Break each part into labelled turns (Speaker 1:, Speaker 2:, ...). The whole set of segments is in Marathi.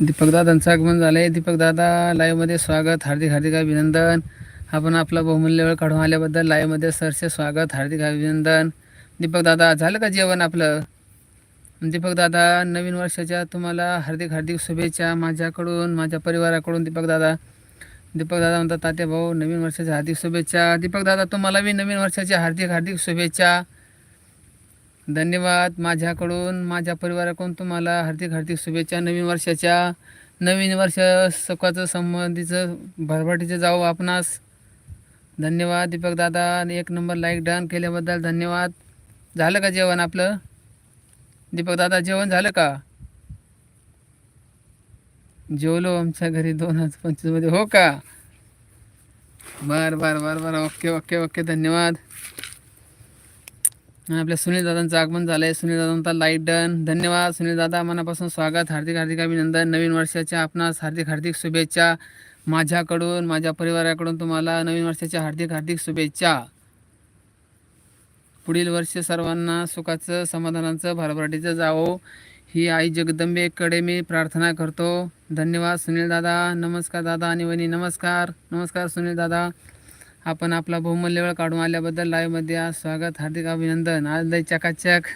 Speaker 1: दीपकदादांचं आगमन झालं आहे दीपकदादा लाईव्हमध्ये स्वागत. हार्दिक हार्दिक अभिनंदन. आपण आपला बहुमूल्य वेळ काढून आल्याबद्दल लाईव्हमध्ये सरसे स्वागत हार्दिक अभिनंदन. दीपकदादा झालं का जेवण आपलं? दीपकदादा नवीन वर्षाच्या तुम्हाला हार्दिक हार्दिक शुभेच्छा माझ्याकडून माझ्या परिवाराकडून दीपकदादा. दीपकदादा म्हणतात तात्या भाऊ नवीन वर्षाच्या हार्दिक शुभेच्छा. दीपकदादा तुम्हाला बी नवीन वर्षाच्या हार्दिक हार्दिक शुभेच्छा. धन्यवाद माझ्याकडून माझ्या परिवाराकडून तुम्हाला हार्दिक हार्दिक शुभेच्छा. नवीन वर्षाच्या नवीन वर्ष सुखाचं संबंधीचं भरभराटीचं जाऊ आपणास. धन्यवाद दीपक दादा. आणि एक नंबर लाईक डन केल्याबद्दल धन्यवाद. झालं का जेवण आपलं? दीपक दादा जेवण झालं का? जेवलो आमच्या घरी दोन हजार पंचवीसमध्ये. हो का? बर बर बर बर. Okay okay okay. धन्यवाद. आपल्या सुनील दादांचं आगमन झालं आहे सुनील दादांचा लाइट डन धन्यवाद. सुनील दादा मनापासून स्वागत. हार्दिक हार्दिक अभिनंदन. नवीन वर्षाच्या आपणास हार्दिक हार्दिक शुभेच्छा माझ्याकडून माझ्या परिवाराकडून तुम्हाला. नवीन वर्षाच्या हार्दिक हार्दिक शुभेच्छा. पुढील वर्ष सर्वांना सुखाचं समाधानाचं भरभराटीचं जावो. ही आई जगदंबेकडे मी प्रार्थना करतो. धन्यवाद सुनील दादा. नमस्कार दादा आणि वहिनी नमस्कार. नमस्कार सुनील दादा. आपण आपला बहुमूल्य वेळ काढून आल्याबद्दल लाईव्हमध्ये आज स्वागत हार्दिक अभिनंदन. आज लय चकाचक.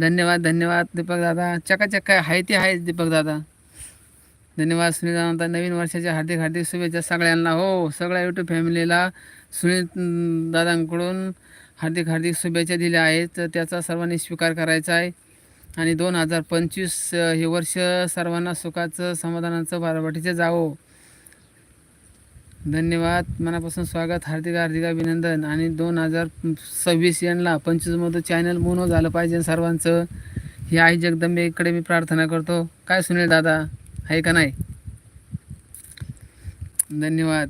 Speaker 1: धन्यवाद धन्यवाद दीपक दादा. चकाचक काय? आहे ते आहेच दीपक दादा. धन्यवाद सुनील दादा नवीन वर्षाच्या हार्दिक हार्दिक शुभेच्छा सगळ्यांना. हो सगळ्या यूट्यूब फॅमिलीला सुनील दादांकडून हार्दिक हार्दिक शुभेच्छा दिल्या आहेत. तर त्याचा सर्वांनी स्वीकार करायचा आहे. आणि दोन हजार पंचवीस हे वर्ष सर्वांना सुखाचं समाधानाचं बाराबाटीचं जावो. धन्यवाद. मनापासून स्वागत हार्दिक हार्दिक अभिनंदन. आणि दोन हजार सव्वीस यांना पंचवीसमधून चॅनल मोनो झालं पाहिजे सर्वांचं. ही आई जगदंबेकडे मी प्रार्थना करतो. काय सुनील दादा आहे का नाही? धन्यवाद.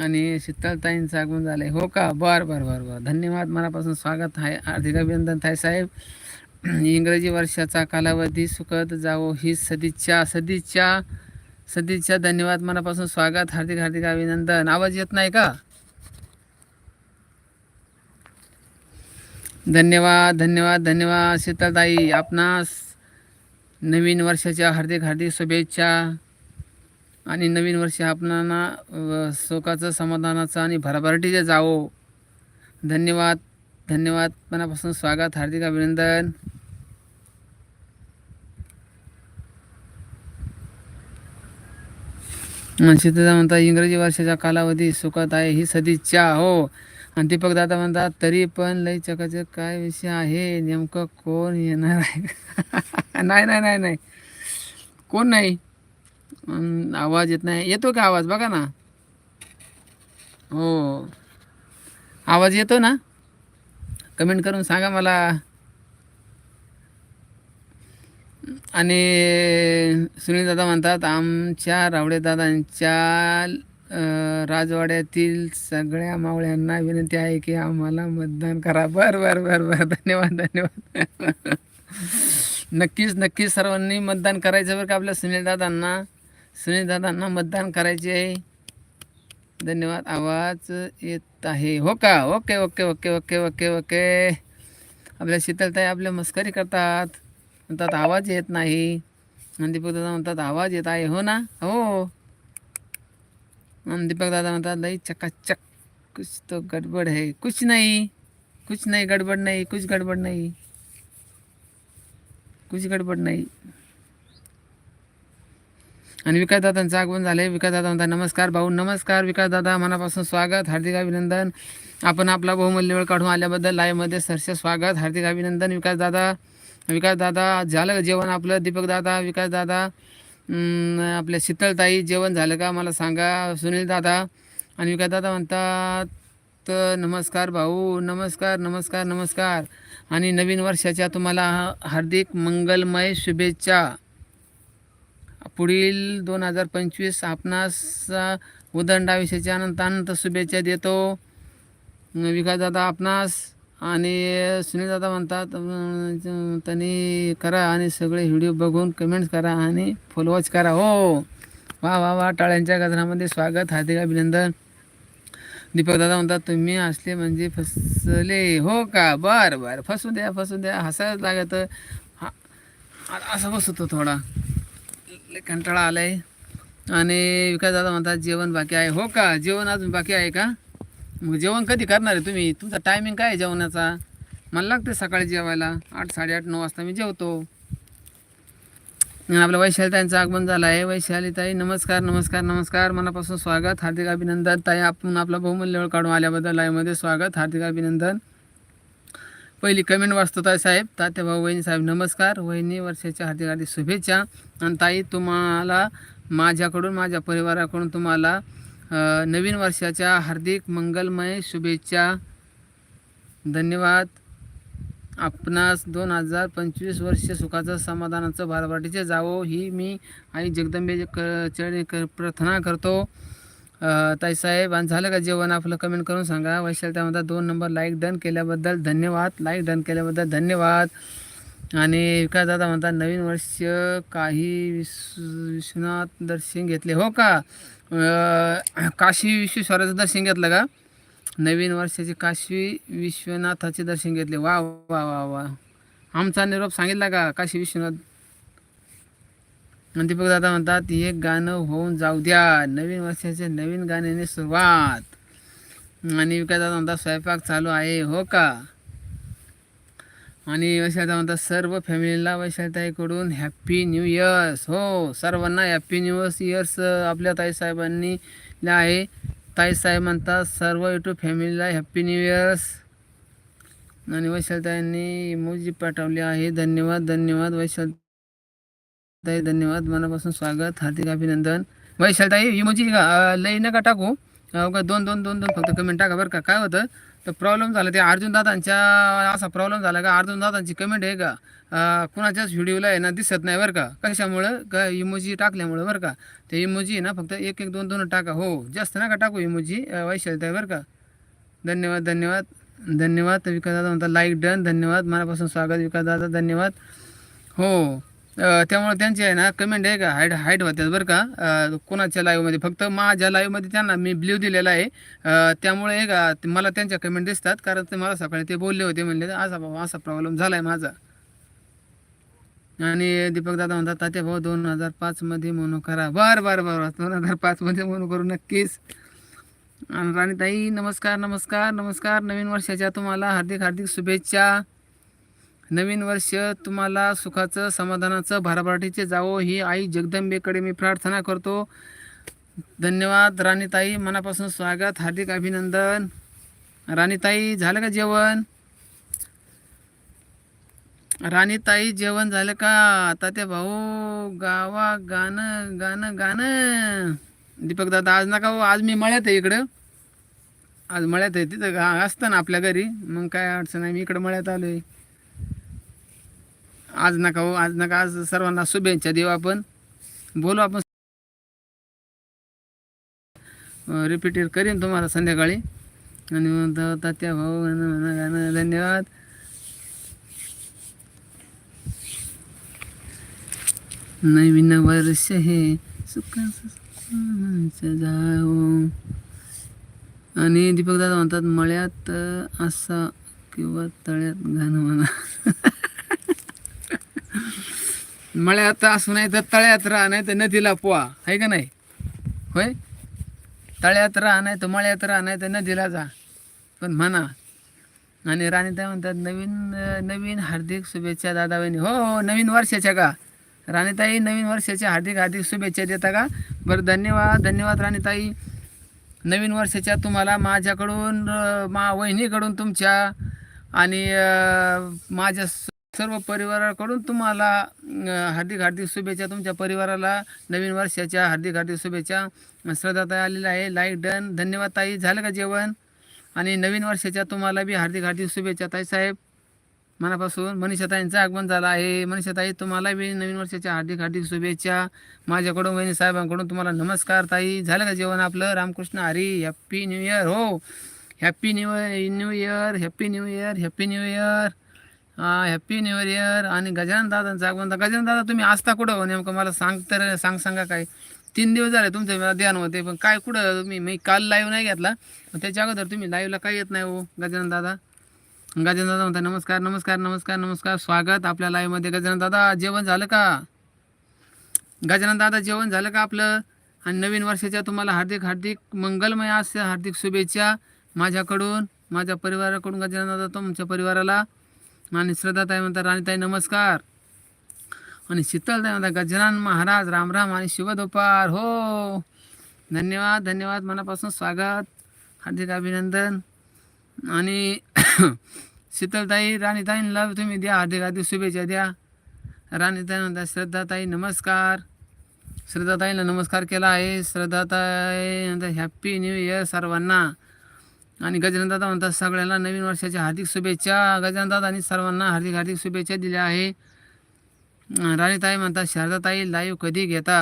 Speaker 1: आणि शीतलताईंचं आगमन झालं आहे हो का? बरं बरं बरं बरं. धन्यवाद. मनापासून स्वागत. आहे हार्दिक अभिनंदन थाय साहेब. इंग्रजी वर्षाचा कालावधी सुखद जावो ही सदिच्छा. सदिच्छा. सदिच्छा धन्यवाद मनापासून स्वागत हार्दिक हार्दिक अभिनंदन. आवाज येत नाही का? धन्यवाद धन्यवाद धन्यवाद शीतलताई. आपणास नवीन वर्षाच्या हार्दिक हार्दिक शुभेच्छा. आणि नवीन वर्ष आपणाला सुखाचं समाधानाचं आणि भरभराटीचं जावो. धन्यवाद धन्यवाद मनापासून स्वागत हार्दिक अभिनंदन. सिद्धदा म्हणतात इंग्रजी वर्षाचा कालावधी सुखात आहे ही सदिच्छा हो. आणि दीपक दादा म्हणतात तरी पण लई चकाचक काय विषय आहे नेमकं कोण येणार आहे? नाही नाही नाही नाही. कोण नाही? आवाज येत नाही. येतो का आवाज? बघा ना. हो. आवाज येतो ना? कमेंट करून सांगा मला. आणि सुनील दादा म्हणतात आमच्या रावडेदादांच्या राजवाड्यातील सगळ्या मावळ्यांना विनंती आहे की आम्हाला मतदान करा. बर बर बर बर. धन्यवाद धन्यवाद. नक्कीच नक्कीच सर्वांनी मतदान करायचं बरं का आपल्या सुनीलदादांना सुनीलदादांना मतदान करायचे आहे. धन्यवाद. आवाज येत आहे. हो का? Okay okay okay okay okay okay. आपल्या शीतलताई आपल्या मस्करी करतात. म्हणतात आवाज येत नाही. आणि दीपक दादा म्हणतात आवाज येत आहे. हो ना? हो. आणि दीपक दादा म्हणतात लई चकाचक कुछ तो गडबड है. कुछ नाही. कुछ नाही गडबड नाही. कुछ गडबड नाही. कुछ गडबड नाही. आणि विकासदादांचं आगमन झाले विकासदादा म्हणतात नमस्कार भाऊ नमस्कार. विकास दादा मनापासून स्वागत. हार्दिक अभिनंदन. आपण आपला बहुमूल्य वेळ काढून आल्याबद्दल लाईव्हमध्ये सरसे स्वागत. हार्दिक अभिनंदन विकास दादा. विकास दादा झालं का जेवण आपलं? दीपक दादा विकास दादा आपल्या शीतलताई जेवण झालं का? मला सांगा. सुनील दादा आणि विकास दादा म्हणतात तर नमस्कार भाऊ नमस्कार नमस्कार नमस्कार. आणि नवीन वर्षाच्या तुम्हाला हार्दिक मंगलमय शुभेच्छा. पुढील दोन हजार पंचवीस आपणास उदंडाविषयीच्या अनंत अनंत शुभेच्छा देतो. विकास दादा आपणास आणि सुनीलदादा म्हणतात त्यांनी करा आणि सगळे व्हिडिओ बघून कमेंट्स करा आणि फॉलोवॉच करा. हो वा वा वा टाळ्यांच्या गजरामध्ये स्वागत हार्दिक अभिनंदन. दीपकदादा म्हणतात तुम्ही असले म्हणजे फसले. हो का? बरं बरं. फसू द्या फसू द्या. हसायला लागत. हा असं बसतो थोडा. लय कंटाळा आलाय. आणि विकास दादा म्हणतात जेवण बाकी आहे. हो का? जेवण अजून बाकी आहे का? मग जेवण कधी करणार आहे तुम्ही? तुमचा टायमिंग काय आहे जेवणाचा? मला लागते सकाळी जेवायला. आठ साडेआठ नऊ वाजता मी जेवतो. आपलं वैशालीताईंचं आगमन झालं आहे वैशालीताई नमस्कार नमस्कार नमस्कार. मनापासून स्वागत. हार्दिक अभिनंदन. ताई आपण आपला बहुमूल्य वेळ काढून आल्याबद्दल लाईव्हमध्ये स्वागत. हार्दिक अभिनंदन. पहिली कमेंट वाचतो ताई साहेब. तात्या भाऊ वहिनी साहेब नमस्कार. वहिनी वर्षाच्या हार्दिक हार्दिक शुभेच्छा. आणि ताई तुम्हाला माझ्याकडून माझ्या परिवाराकडून तुम्हाला नवीन वर्षाच्या हार्दिक मंगलमय शुभेच्छा. धन्यवाद. आपणास दोन हजार पंचवीस वर्ष सुखाचं समाधानाचं भारवाटीचे जावो ही मी आई जगदंबे क प्रार्थना करतो. ताईसाहेब आणि झालं का जेवण? आपलं कमेंट करून सांगा. वैशाल त्यामध्ये दोन नंबर लाईक डन केल्याबद्दल धन्यवाद. लाईक डन केल्याबद्दल धन्यवाद. आणि विकास दादा म्हणतात नवीन वर्ष काही विश्व विश्वनाथ दर्शन घेतले. हो का? काशी विश्वेश्वराचं दर्शन घेतलं का? नवीन वर्षाचे काशी विश्वनाथाचे दर्शन घेतले. वा वा वा वा. आमचा निरोप सांगितला का? काशी विश्वनाथ. आणि दीपक दादा म्हणतात एक गाणं होऊन जाऊ द्या. नवीन वर्षाचे नवीन गाण्याने सुरुवात. आणि विकास दादा म्हणतात स्वयंपाक चालू आहे. हो का? आणि वैशालता म्हणतात सर्व फॅमिलीला वैशालताईकडून हॅप्पी न्यू इयर्स हो सर्वांना हॅप्पी न्यू इयर्स इयर्स आपल्या ताईसाहेबांनी साहेबांनी आहे. ताईसाहेब म्हणतात सर्व युट्यूब फॅमिलीला हॅप्पी न्यू इयर्स आणि वैशालताईंनी इमोजी पाठवली आहे. धन्यवाद धन्यवाद वैशाल ताई धन्यवाद. मनापासून स्वागत हार्दिक अभिनंदन. वैशालताई इमोजी लई नका टाकू. का दोन दोन दोन दोन फक्त कमेंट टाका बरं का. काय होतं? तर प्रॉब्लेम झाला. ते अर्जुन दादांच्या असा प्रॉब्लेम झाला का? अर्जुन दादांची कमेंट आहे का? कुणाच्याच व्हिडिओला आहे ना दिसत नाही बरं का? कशामुळं? का इमोजी टाकल्यामुळं बरं का? ते इमोजी आहे ना फक्त एक एक दोन दोन टाका. हो जास्त नका टाकू इमोजी वैशालताई बरं का? धन्यवाद धन्यवाद धन्यवाद. विकास दादा म्हणतात लाईक डन धन्यवाद. मनापासून स्वागत विकास दादा. धन्यवाद. हो. त्यामुळे त्यांची आहे ना कमेंट आहे का? हाईट हाईट होत्यात बरं का. कोणाच्या लाईव्हमध्ये फक्त माझ्या लाईव्हमध्ये त्यांना मी ब्ल्यू दिलेला आहे. त्यामुळे आहे का मला त्यांच्या कमेंट दिसतात. कारण ते मला सकाळी ते बोलले होते म्हणले असा भाऊ असा प्रॉब्लेम झाला आहे माझा. आणि दीपक दादा म्हणतात तात्या भाऊ दोन हजार पाचमध्ये मोनो करा. बरं बरं बरं दोन हजार पाचमध्ये मोनो करू नक्कीच. आणि राणीताई नमस्कार नमस्कार नमस्कार. नवीन वर्षाच्या तुम्हाला हार्दिक हार्दिक शुभेच्छा. नवीन वर्ष तुम्हाला सुखाचं समाधानाचं भाराभाटीचे जावो ही आई जगदंबेकडे मी प्रार्थना करतो. धन्यवाद राणीताई मनापासून स्वागत हार्दिक अभिनंदन. राणीताई झालं का जेवण? राणीताई जेवण झालं का? आता ते भाऊ गावा गाणं गाणं गाणं. दीपक दादा आज नका हो, आज मी मळ्यात आहे इकडं. आज मळ्यात आहे तिथं गा असतं ना आपल्या घरी. मग काय अडचण आहे मी इकडं मळ्यात आलो आहे आज नका हो आज नका आज सर्वांना शुभेच्छा देऊ आपण. बोलू आपण. रिपीट करीन तुम्हाला संध्याकाळी. आणि तात्या भाऊ म्हणा गाणं धन्यवाद. नवीन वर्ष हे सुखाचं आणि दीपक दादा म्हणतात मळ्यात असा किंवा तळ्यात घाण म्हणा. मळ्यात असू नाही तर तळ्यात राहा नाही तर नदीला पोहा. आहे का नाही? होय? तळ्यात राहा नाही तर मळ्यात राहा नाही तर नदीला जा. पण म्हणा. आणि राणीताई म्हणतात नवीन नवीन हार्दिक शुभेच्छा दादा हो हो नवीन वर्षाच्या का? राणीताई नवीन वर्षाच्या हार्दिक हार्दिक शुभेच्छा देता का? बरं धन्यवाद धन्यवाद राणीताई नवीन वर्षाच्या तुम्हाला माझ्याकडून मा वहिनीकडून तुमच्या आणि माझ्या सर्व परिवाराकडून तुम्हाला हार्दिक हार्दिक शुभेच्छा तुमच्या परिवाराला. नवीन वर्षाच्या हार्दिक हार्दिक शुभेच्छा. श्रद्धाताई आलेला आहे. लाईक डन धन्यवाद ताई. झालं का जेवण? आणि नवीन वर्षाच्या तुम्हाला बी हार्दिक हार्दिक शुभेच्छा ताई साहेब. मनापासून मनीषाताईंचं आगमन झालं आहे. मनीषाताई तुम्हाला बी नवीन वर्षाच्या हार्दिक हार्दिक शुभेच्छा. माझ्याकडून वहिनी साहेबांकडून तुम्हाला नमस्कार ताई. झालं का जेवण आपलं? Ramkrishna Hari happy new year हो. Happy new new year happy new year happy new year happy new year आणि गजानन दादांचं आगमन. गजानन दादा तुम्ही असता कुठं हो? नेमकं मला सांग तर सांग सांगा काय. तीन दिवस झाले तुमचं मला ध्यान होते पण काय कुठं तुम्ही? मी काल लाईव्ह नाही घेतला. त्याच्या अगोदर तुम्ही लाईव्हला काय येत नाही हो गजानन दादा. गजानन दादा म्हणता नमस्कार नमस्कार नमस्कार नमस्कार स्वागत आपल्या लाईव्हमध्ये गजानन दादा जेवण झालं का? गजानन दादा जेवण झालं का आपलं? आणि नवीन वर्षाच्या तुम्हाला हार्दिक हार्दिक मंगलमय असं हार्दिक शुभेच्छा माझ्याकडून माझ्या परिवाराकडून गजानन दादा तुमच्या परिवाराला. आणि श्रद्धाताई म्हणतात राणीताई नमस्कार. आणि शीतलताई म्हणतात गजानन महाराज रामराम आणि शुभदुपार हो. धन्यवाद धन्यवाद मनापासून स्वागत हार्दिक अभिनंदन. आणि शीतलताई राणीताईंना तुम्ही द्या हार्दिक हार्दिक शुभेच्छा द्या. राणीताई म्हणतात श्रद्धाताई नमस्कार. श्रद्धाताईला नमस्कार केला आहे. श्रद्धाताई म्हणतात हॅप्पी न्यू इयर सर्वांना. आणि गजाननदादा म्हणतात सगळ्यांना नवीन वर्षाच्या हार्दिक शुभेच्छा. गजाननदादांनी सर्वांना हार्दिक हार्दिक शुभेच्छा दिल्या आहे. राणीताई म्हणतात शारदाताई लाईव्ह कधी घेता?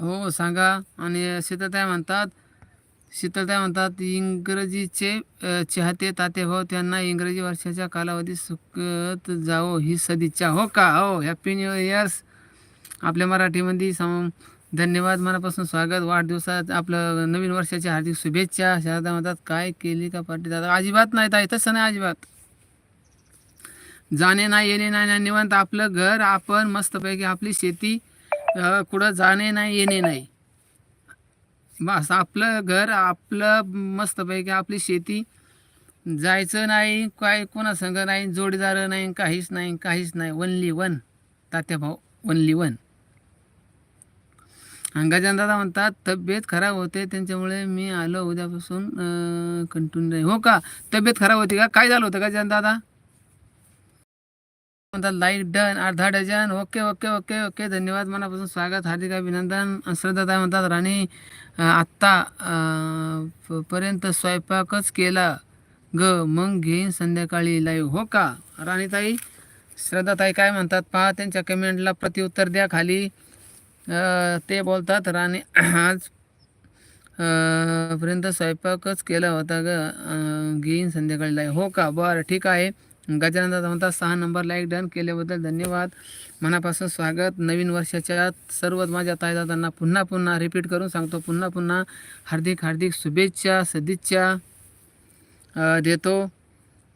Speaker 1: हो सांगा. आणि शीतलताई म्हणतात शीतलताई म्हणतात इंग्रजीचे चाहते ताते हो त्यांना इंग्रजी वर्षाच्या कालावधी सुकत जाओ ही सदिच्छा. हो का? हो हॅपी न्यू इयर्स आपल्या मराठीमध्ये सम धन्यवाद मनापासून स्वागत. वाढदिवसात आपलं नवीन वर्षाच्या हार्दिक शुभेच्छा. शारदा म्हणतात काय केली का पाटील दादा अजिबात नाही ताई तसं नाही अजिबात. जाणे नाही येणे नाही ना निवांत आपलं घर आपण मस्तपैकी आपली शेती कुठं जाणे नाही येणे नाही. बस आपलं घर आपलं मस्तपैकी आपली शेती. जायचं नाही काय कोणासंग नाही जोडीदार नाही काहीच नाही काहीच नाही. वनली वन तात्या भाऊ वनली वन अंगाच्या दादा म्हणतात तब्येत खराब होते त्यांच्यामुळे मी आलो उद्यापासून कंटिन्यू नाही. हो का? तब्येत खराब होती का? काय झालं होतं का दादा? म्हणतात लाईक डन अर्धा dozen. Okay okay okay okay. धन्यवाद मनापासून स्वागत हार्दिक अभिनंदन. श्रद्धाताई म्हणतात राणी आत्ता पर्यंत स्वयंपाकच केला. ग मग घेईन संध्याकाळी लाईव्ह हो का? राणीताई श्रद्धाताई काय म्हणतात पहा त्यांच्या कमेंटला प्रत्युत्तर द्या खाली. ते बोलतात राणी आज पर्यंत स्वयंपाकच केला होता ग. घेईन संध्याकाळी हो का? बरं ठीक आहे. गजानन दादा म्हणतात सहा नंबर लाईक डन केल्याबद्दल धन्यवाद. मनापासून स्वागत. नवीन वर्षाच्या सर्व माझ्या ताईदादांना पुन्हा पुन्हा रिपीट करून सांगतो पुन्हा पुन्हा हार्दिक हार्दिक शुभेच्छा सदिच्छा देतो.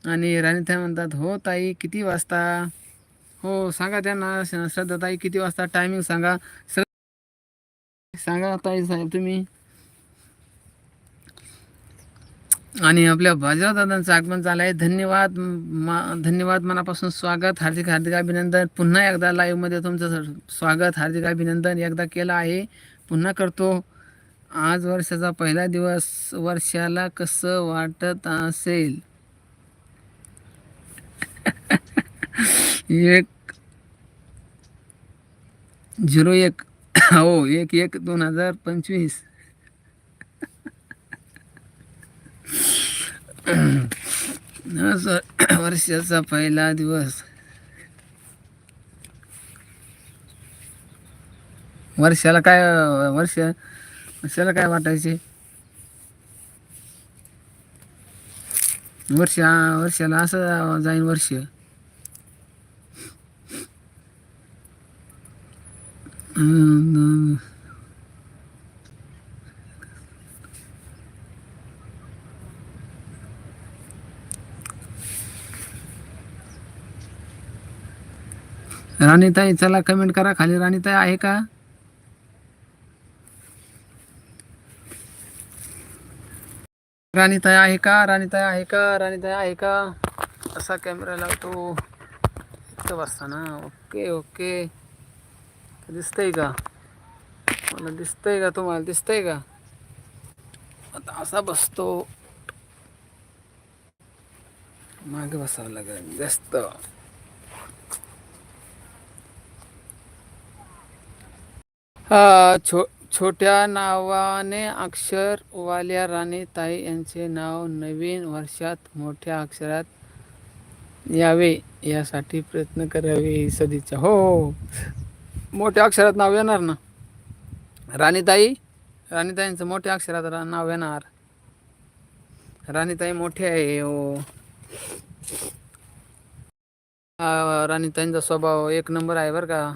Speaker 1: आणि राणीताई म्हणतात हो ताई किती वाजता? हो सांगा त्यांना श्रद्धाताई श्रद्धा ताई किती वाजता टायमिंग सांगा. सांगा ताई साहेब तुम्ही. आणि आपल्या बाजीराव दादांचं आगमन झालं आहे धन्यवाद मा धन्यवाद मनापासून स्वागत. हार्दिक हार्दिक अभिनंदन. पुन्हा एकदा लाईव्हमध्ये तुमचं स- स्वागत हार्दिक अभिनंदन. एकदा केलं आहे. पुन्हा करतो. आज वर्षाचा पहिला दिवस. वर्षाला कसं वाटत असेल? एक झिरो एक. हो एक एक दोन हजार पंचवीस. असं वर्षाचा पहिला दिवस. वर्षाला काय वर्ष वर्षाला काय वाटायचे? वर्ष वर्षाला असं जाईन वर्ष. राणीताई चला कमेंट करा. खाली राणीताई आहे का? राणीताई आहे का? राणीताई आहे का? राणीताई आहे का? असा कॅमेरा लावतो. इथं ना ओके ओके दिसतंय का? मला दिसतंय का तुम्हाला? दिसतंय का? आता असा बसतो. मागे बसावं लागेल जास्त. छो छोट्या नावाने अक्षर वाल्या राणीताई यांचे नाव नवीन वर्षात मोठ्या अक्षरात यावे यासाठी प्रयत्न करावे ही सदिच्छा. हो. हो. मोठ्या अक्षरात नाव येणार ना? राणीताई? राणीताईंचं मोठ्या अक्षरात रा- नाव येणार. राणीताई मोठे आहे हो. राणीताईंचा स्वभाव एक नंबर आहे बरं का.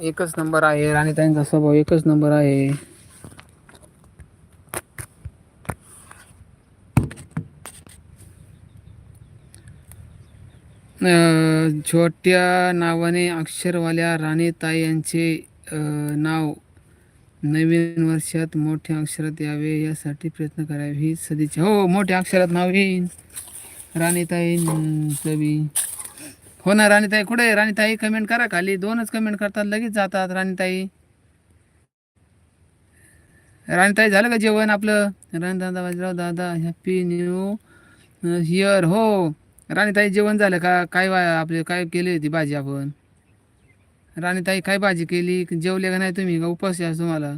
Speaker 1: एकच नंबर आहे राणीताईंचा स्वभाव एकच नंबर आहे. छोट्या नावाने अक्षरवाल्या राणीताई यांचे नाव नवीन वर्षात मोठ्या अक्षरात यावे यासाठी प्रयत्न करावे ही सदिच्छा. हो मोठ्या अक्षरात नाव येईन. राणीताई कवी हो ना राणीताई कुठे आहे? राणीताई कमेंट करा खाली. दोनच कमेंट करतात लगेच जातात राणीताई राणीताई झालं का जेवण आपलं? राणीदादा बाजीराव दादा हॅपी न्यू हिअर हो. राणीताई जेवण झालं का? काय वा आपले काय केली होती भाजी आपण? राणीताई काय भाजी केली? जेवले का नाही तुम्ही? का उपास या तुम्हाला?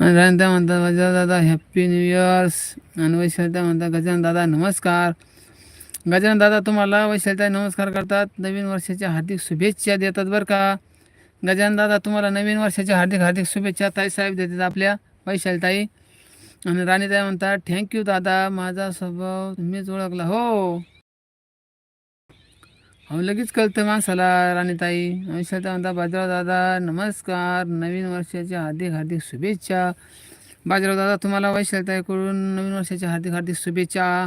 Speaker 1: आणि राणीताई म्हणतात गजान दादा हॅप्पी न्यू इयर्स आणि वैशालता म्हणतात गजानन दादा नमस्कार. गजानन दादा तुम्हाला वैशालता नमस्कार करतात. नवीन वर्षाच्या हार्दिक शुभेच्छा देतात बरं का. गजानन दादा तुम्हाला नवीन वर्षाच्या हार्दिक हार्दिक शुभेच्छा ताईसाहेब देतात आपल्या वैशालताई. आणि राणीताई म्हणतात थँक्यू दादा माझा स्वभाव तुम्हीच ओळखला. हो. अहो लगेच कळतं माणसाला राणीताई. वैशालताई म्हणता बाजीराव दादा नमस्कार. नवीन वर्षाच्या हार्दिक हार्दिक शुभेच्छा. बाजीराव दादा तुम्हाला वैशालताईकडून नवीन वर्षाच्या हार्दिक हार्दिक शुभेच्छा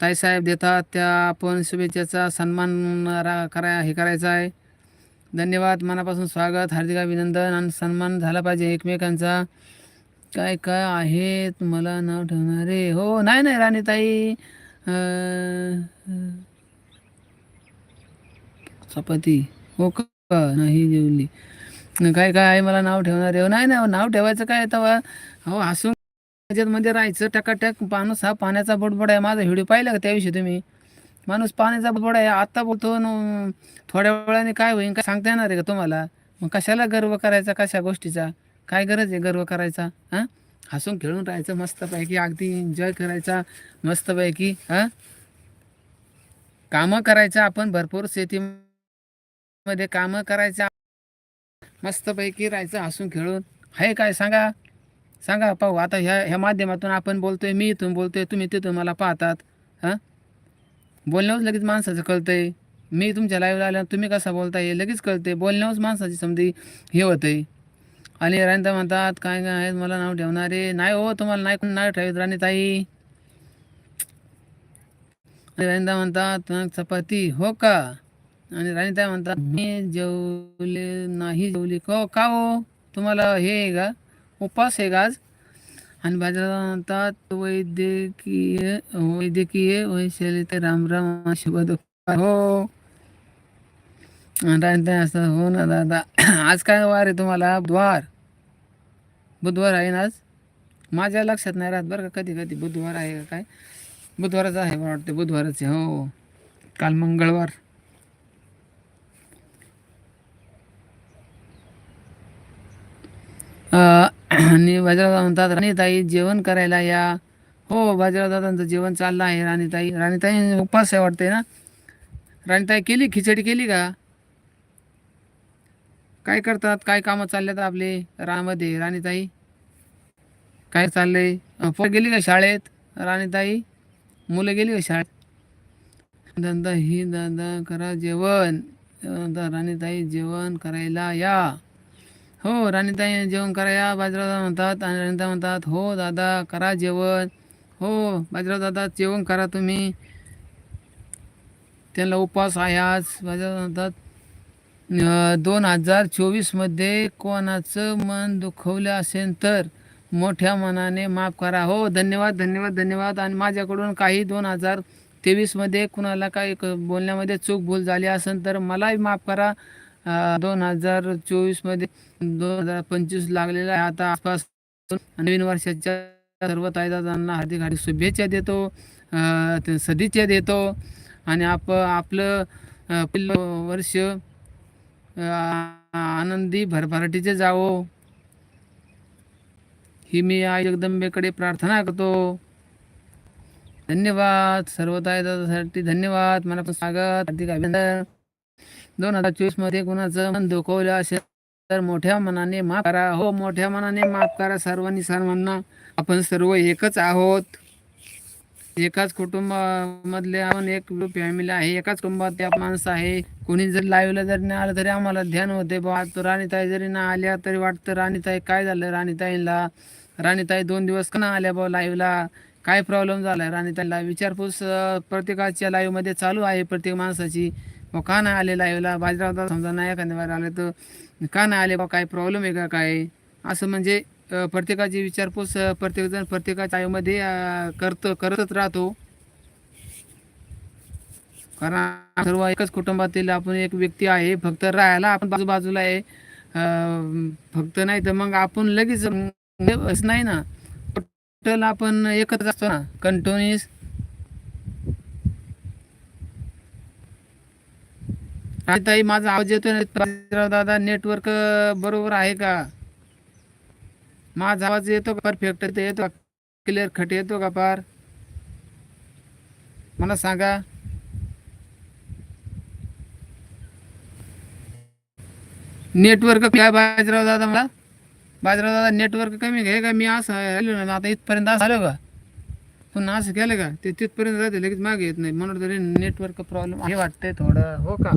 Speaker 1: ताईसाहेब देतात त्या आपण शुभेच्छाचा सन्मान रा करा हे करायचा आहे. धन्यवाद मनापासून स्वागत हार्दिक अभिनंदन आणि सन्मान झाला पाहिजे एकमेकांचा. काय काय आहेत मला नाव ठेवणारे? हो नाही नाही राणीताई. चपाती. हो का? नाही जेवली. काय काय आहे मला नाव ठेवणारे? हो नाही नाही नाव ठेवायचं काय तेव्हा हो हसून मध्ये म्हणजे राहायचं टकाटक. माणूस हा पाण्याचा बडबड आहे. माझा व्हिडिओ पाहिला का त्याविषयी तुम्ही? माणूस पाण्याचा बडबड आहे. आत्ता बोलतो न थोड्या वेळाने काय होईल काय सांगता येणार आहे का तुम्हाला? मग कशाला गर्व करायचा कशा गोष्टीचा? काय गरज आहे गर्व करायचा हां? हसून खेळून राहायचं मस्तपैकी अगदी एन्जॉय करायचा मस्तपैकी हां? कामं करायचं आपण भरपूर शेतीमध्ये कामं करायचं मस्तपैकी राहायचं हसून खेळून. आहे काय सांगा. सांगा पाहू. आता ह्या ह्या माध्यमातून आपण बोलतोय मी इथून बोलतोय तुम्ही तिथून मला पाहतात हां? बोलण्यावर लगेच माणसाचं कळतंय. मी तुमच्या लाईव्हला आल्या तुम्ही कसा बोलताय लगेच कळते बोलण्यावरच माणसाची समधी हे होतंय. आणि राणीताई म्हणतात काय काय आहेत? मला नाव ठेवणारे. नाही हो तुम्हाला नाही कोण नाव ठेवत राणीताई आणि राणीताई म्हणतात चपाती हो का? आणि राणीताई म्हणतात मी जेवले नाही जेवली को हो? का हो? तुम्हाला हे आहे का? उपास आहे का आज? आणि बाजारात म्हणतात वैद्यकीय वैद्यकीय वैशाली ते रामराम शुभ हो. आणि असतात हो ना दादा. आज काय वार आहे तुम्हाला? बुधवार. बुधवार आहे ना आज? माझ्या लक्षात नाही राहत बरं का कधी कधी बुधवार आहे का काय? बुधवारच आहे मला वाटतं बुधवारच आहे हो. काल मंगळवार. आणि बाजीराव म्हणतात राणीताई जेवण करायला या. हो बाजीराव दादांचं जेवण चाललं आहे राणीताई. राणीताई उपास आहे वाटते ना? राणीताई केली खिचडी केली का? काय करतात? काय कामं चालल्यात आपले? रामध्ये राणीताई. काय चाललंय? अं, गेली का शाळेत? राणीताई. मुलं गेली का शाळेत? दादा ही दादा करा जेवण. राणीताई जेवण करायला या. हो राणीताई जेवण करा या बाजीराव दादा म्हणतात आणि राणीताई म्हणतात हो दादा करा जेवण. हो बाजीराव दादा जेवण करा तुम्ही. त्यांना उपवास आहे आज. बाजीराव म्हणतात दोन हजार चोवीसमध्ये कोणाचं मन दुखवलं असेल तर मोठ्या मनाने माफ करा. हो धन्यवाद धन्यवाद धन्यवाद. आणि माझ्याकडून काही दोन हजार तेवीसमध्ये कुणाला काही क- बोलण्यामध्ये चूक भूल झाली असेल तर मलाही माफ करा. दोन हजार चोवीसमध्ये दोन हजार पंचवीस लागलेला आहे. आता आसपास नवीन वर्षाच्या सर्व ताईदादांना हार्दिक हार्दिक शुभेच्छा देतो. सदिच्छा देतो. आणि आप आपलं पहिलं वर्ष आनंदी भरभराटीचे जावो. ही मी आई जगदंबेकडे प्रार्थना करतो. धन्यवाद. सर्व दादासाठी धन्यवाद. मला पण स्वागत. हार्दिक अभिनंदन. दोन हजार चोवीसमध्ये कुणाचं मन दुखवलं असेल तर मोठ्या मनाने माफ करा. हो मोठ्या मनाने माफ करा. सर्वांनी सर्वांना आपण सर्व एकच आहोत. एकाच कुटुंबामधले आपण एक फॅमिली आहे एकाच कुटुंबात त्या माणसं आहे. कोणी जर लाईव्हला जरी नाही आलं तरी आम्हाला ध्यान होते बा राणीताई जरी ना आल्या तरी वाटतं राणीताई काय झालं राणीताईला? राणीताई दोन दिवस का ना आल्या बा लाईव्हला काय प्रॉब्लेम झाला राणीताईला? विचारपूस प्रत्येकाच्या लाईव्हमध्ये चालू आहे प्रत्येक माणसाची. व का नाही आले लाईव्हला बाजीराव समजा नाही एखाद्या बाहेर आले तर का नाही आले बा काय प्रॉब्लेम आहे का काय? असं म्हणजे प्रत्येकाची विचारपूस प्रत्येकजण प्रत्येकाच्या लाईव्हमध्ये करतो करतच राहतो. कारण सर्व एकच कुटुंबातील आपण एक व्यक्ती आहे फक्त राहायला आपण बाजूबाजूला आहे. फक्त नाही तर मग आपण लगेच असं नाही ना. टोटल आपण एकत्र असतो ना कंटिन्युअस ताई माझा आवाज येतोय ना? दादा नेटवर्क बरोबर आहे का? माझा आवाज येतो का? परफेक्ट येतो का? क्लिअर खट येतो का पार मला सांगा. नेटवर्क काय बाजीराव दादा मला? बाजीराव दादा नेटवर्क कमी घे का? मी असं आलो ना आता इथपर्यंत असं आलो का? पुन्हा असं केलं का? ते तिथपर्यंत राहते लगेच मागे येत नाही. म्हणून तरी नेटवर्क प्रॉब्लेम हे वाटतंय थोडं. हो का?